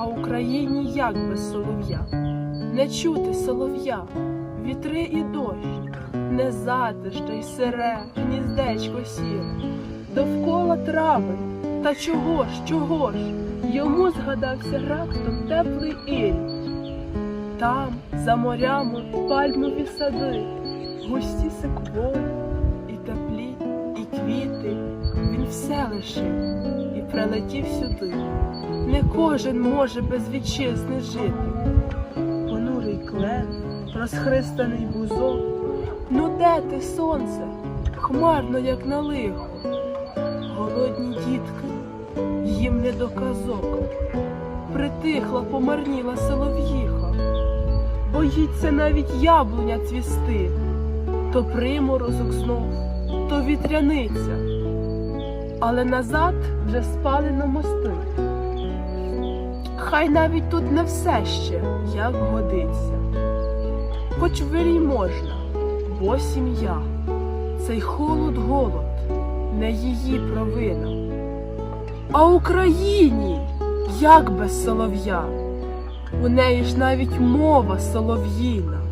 А Україні як без солов'я? Не чути солов'я, вітри і дощ, не затиште й сире, гніздечко сіре, довкола трави, та чого ж, чого ж? Йому згадався раптом теплий іль. Там, за морями, пальмові сади, густі секвої, і теплі, і квіти. Він все лишив і прилетів сюди. Не кожен може без вітчизни жити. Понурий клен, розхристаний бузок. Ну де ти, сонце? Хмарно, як на лихо. Голодні дітки, їм не до казок. Притихла, помарніла солов'їха. Боїться навіть яблуня цвісти, то приморозок знов, то вітряниця. Але назад вже спали на мости. Хай навіть тут не все ще, як годиться. Хоч вирій можна, бо сім'я, цей холод голод, не її провина. А Україні як без солов'я? У неї ж навіть мова солов'їна.